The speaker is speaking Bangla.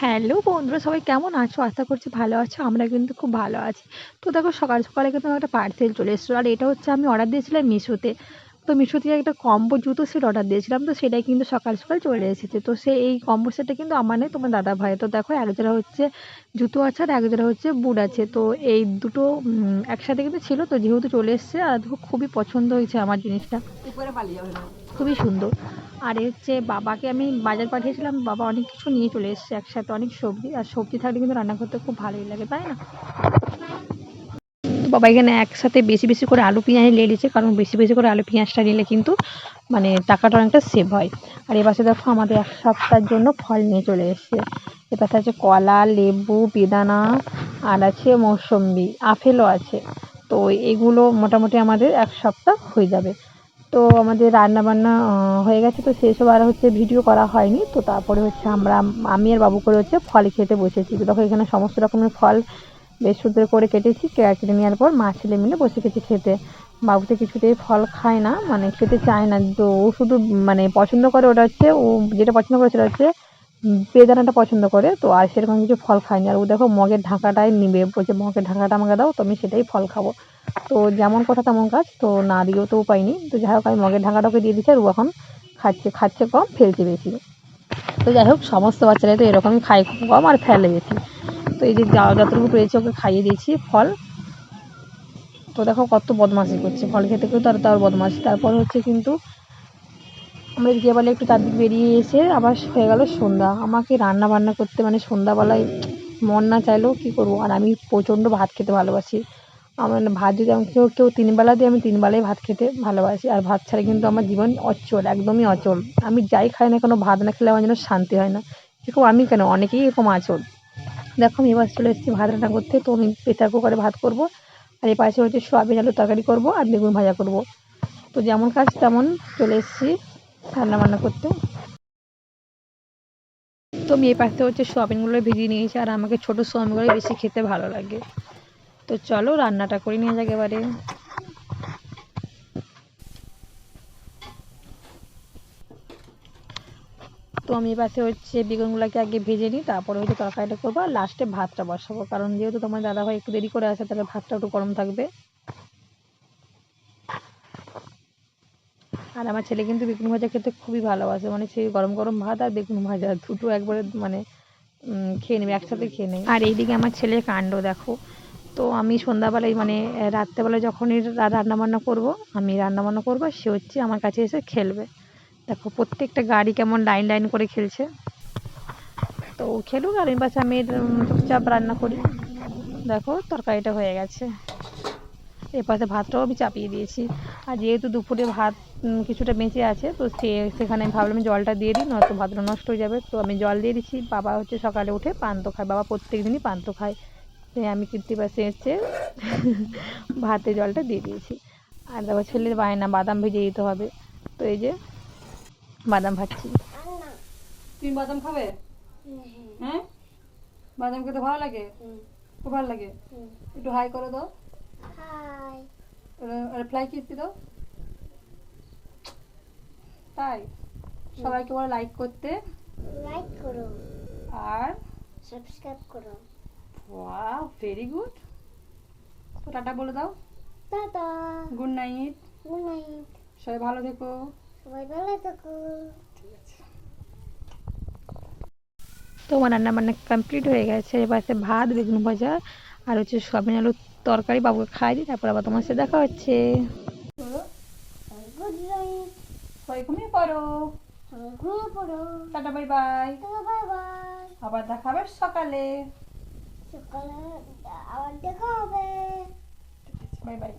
হ্যালো বন্ধুরা, সবাই কেমন আছো? আশা করছি ভালো আছো, আমরা কিন্তু খুব ভালো আছি। তো দেখো, সকাল সকালে কিন্তু আমার একটা পার্সেল চলে এসেছিল। আর এটা হচ্ছে আমি অর্ডার দিয়েছিলাম মিশোতে। তো মিশো থেকে একটা কম্বো জুতো সেট অর্ডার দিয়েছিলাম তো সেটাই কিন্তু সকাল সকাল চলে এসেছে। তো সে এই কম্বো সেটটা কিন্তু আমার নেই তোমার দাদা ভাই তো দেখো এক জোড়া হচ্ছে জুতো আছে আর এক জোড়া হচ্ছে বুট আছে। তো এই দুটো একসাথে কিন্তু ছিল তো যেহেতু চলে এসেছে আর দেখো খুবই পছন্দ হয়েছে আমার জিনিসটা। খুবই সুন্দর। আর হচ্ছে বাবাকে আমি বাজার পাঠিয়েছিলাম বাবা অনেক কিছু নিয়ে চলে এসেছে একসাথে অনেক সবজি। আর সবজি থাকলে কিন্তু রান্না করতে খুব ভালোই লাগে তাই না? বাবা এখানে একসাথে বেশি বেশি করে আলু পেঁয়াজ নিয়ে নিয়েছে, কারণ বেশি বেশি করে আলু পেঁয়াজটা নিলে কিন্তু মানে টাকাটা অনেকটা সেভ হয়। আর এ পাশে দেখো আমাদের এক সপ্তাহের জন্য ফল নিয়ে চলে এসেছে। এ পাশে আছে কলা, লেবু, বেদানা, আর আছে মৌসম্বি, আপেলও আছে। তো এগুলো মোটামুটি আমাদের এক সপ্তাহ হয়ে যাবে। তো আমাদের রান্না বান্না হয়ে গেছে, তো সেসব আর হচ্ছে ভিডিও করা হয়নি। তো তারপরে হচ্ছে আমরা, আমি আর বাবু করে হচ্ছে ফল খেতে বসেছি। দেখো এখানে সমস্ত রকমের ফল বেশ সুন্দর করে কেটেছি। কেটে নেওয়ার পর মা ছেলে মিলে বসে গেছি খেতে। বাবু তো কিছুতেই ফল খায় না মানে খেতে চায় না। তো ও শুধু মানে পছন্দ করে ওটা হচ্ছে, ও যেটা পছন্দ করে সেটা হচ্ছে বেদানাটা পছন্দ করে। তো আর সেরকম কিছু ফল খায়নি। আর ও দেখো মগের ঢাকাটাই নিবে। বলছে, মগের ঢাকাটা আমাকে দাও, তো আমি সেটাই ফল খাব। তো যেমন কথা তেমন কাজ, তো না দিয়েও তো উপায় নেই তো যাই হোক, আমি মগের ঢাকাটাকে দিয়ে দিচ্ছি আর ও এখন খাচ্ছে খাচ্ছে কম, ফেলছে বেশি। তো যাই হোক, সমস্ত বাচ্চারাই তো এরকমই খায় কম আর ফেলে বেশি। তো এই যে যতটুকু পেয়েছি ওকে খাইয়ে দিয়েছি, ফল। তো দেখো কত বদমাশি করছে, ফল খেতে খেতে তার তার বদমাশি। তারপর হচ্ছে কিন্তু আমরা বলে একটু চারদিক বেরিয়ে এসে আবার হয়ে গেল সন্ধ্যা। আমাকে রান্না বান্না করতে মানে সন্ধ্যাবেলায় মন না চাইলেও কী করব? আর আমি প্রচণ্ড ভাত খেতে ভালোবাসি। আমার ভাত যদি আমি কেউ কেউ তিন বেলা দিয়ে, আমি তিন বেলায় ভাত খেতে ভালোবাসি। আর ভাত ছাড়া কিন্তু আমার জীবন অচল, একদমই অচল। আমি যাই খাই না কেন, ভাত না খেলে আমার যেন শান্তি হয় না। এরকম আমি কেন? অনেকেই এরকম আচল। দেখো, আমি এবার চলে এসেছি ভাত রান্না করতে। তো আমি প্রেসার কুকারে ভাত করব। আর এই পাশে হচ্ছে সোয়াবিন আলুর তরকারি করব আর বেগুন ভাজা করব। তো যেমন কাজ তেমন চলে এসেছি রান্না বান্না করতে। তো আমি এই পাশে হচ্ছে সোয়াবিনগুলো ভিজিয়ে নিয়েছি আর আমাকে ছোটো সোয়াবিনগুলো বেশি খেতে ভালো লাগে। তো চলো রান্নাটা করে নিয়ে যাক এবারে। তো আমি এপাশে হচ্ছে বেগুনগুলোকে আগে ভেজে নিই, তারপরে হচ্ছে তরকারিটা করব। আর লাস্টে ভাতটা বসাবো, কারণ যেহেতু তোমার দাদাভাই একটু দেরি করে আসে, তাহলে ভাতটা একটু গরম থাকবে। আর আমার ছেলে কিন্তু বেগুন ভাজা খেতে খুবই ভালোবাসে মানে সেই গরম গরম ভাত আর বেগুন ভাজা দুটো একবারে মানে খেয়ে নেবে, একসাথে খেয়ে নেবে। আর এইদিকে আমার ছেলে কাণ্ড, দেখো। তো আমি সন্ধ্যাবেলায় মানে রাত্রেবেলায় যখনই রান্নাবান্না করব, আমি রান্নাবান্না করব, সে হচ্ছে আমার কাছে এসে খেলবে। দেখো, প্রত্যেকটা গাড়ি কেমন লাইন লাইন করে খেলছে। তো খেলুক আর পাশে আমি চুপচাপ রান্না করি। দেখো, তরকারিটা হয়ে গেছে। এর পাশে ভাতটাও আমি চাপিয়ে দিয়েছি। আর যেহেতু দুপুরে ভাত কিছুটা বেঁচে আছে, তো সে, সেখানে আমি ভাবলাম জলটা দিয়ে দিই, নয়তো ভাতটা নষ্ট হয়ে যাবে। তো আমি জল দিয়ে দিচ্ছি। বাবা হচ্ছে সকালে উঠে পান্তো খায়। বাবা প্রত্যেক দিনই পান্তো খায়। তাই আমি কীর্তি পাশে হচ্ছে ভাতে জলটা দিয়ে দিয়েছি। আর দেখো, ছেলের বায়না, বাদাম ভেজে দিতে হবে। তো এই যে বাদাম ভাজছি তুমি বাদাম খাবে? হ্যাঁ? বাদাম খেতে ভালো লাগে? খুব ভালো লাগে? একটু হাই করে দাও। রিপ্লাই কিস্তি দাও। তাই? সবাইকে বলো লাইক করতে। লাইক করো। আর? সাবস্ক্রাইব করো। ওয়াও ভেরি গুড তো টাটা বলে দাও। Tata. Good night good night সবাই ভালো থেকো। সবাই ভালো থাকো ঠিক আছে তো আমার রান্না বান্না কমপ্লিট হয়ে গেছে। এবার সে ভাত বেগুন ভাজা আর হচ্ছে সয়াবিন আলুর তরকারি বাবুকে খাই দিই তারপর আবার তোমার সাথে দেখা হচ্ছে। ঘুমিয়ে পড়ো ঘুমিয়ে পড়ো। Tata bye bye bye bye. আবার দেখা হবে সকালে। সকালে আবার দেখা হবে। Bye bye.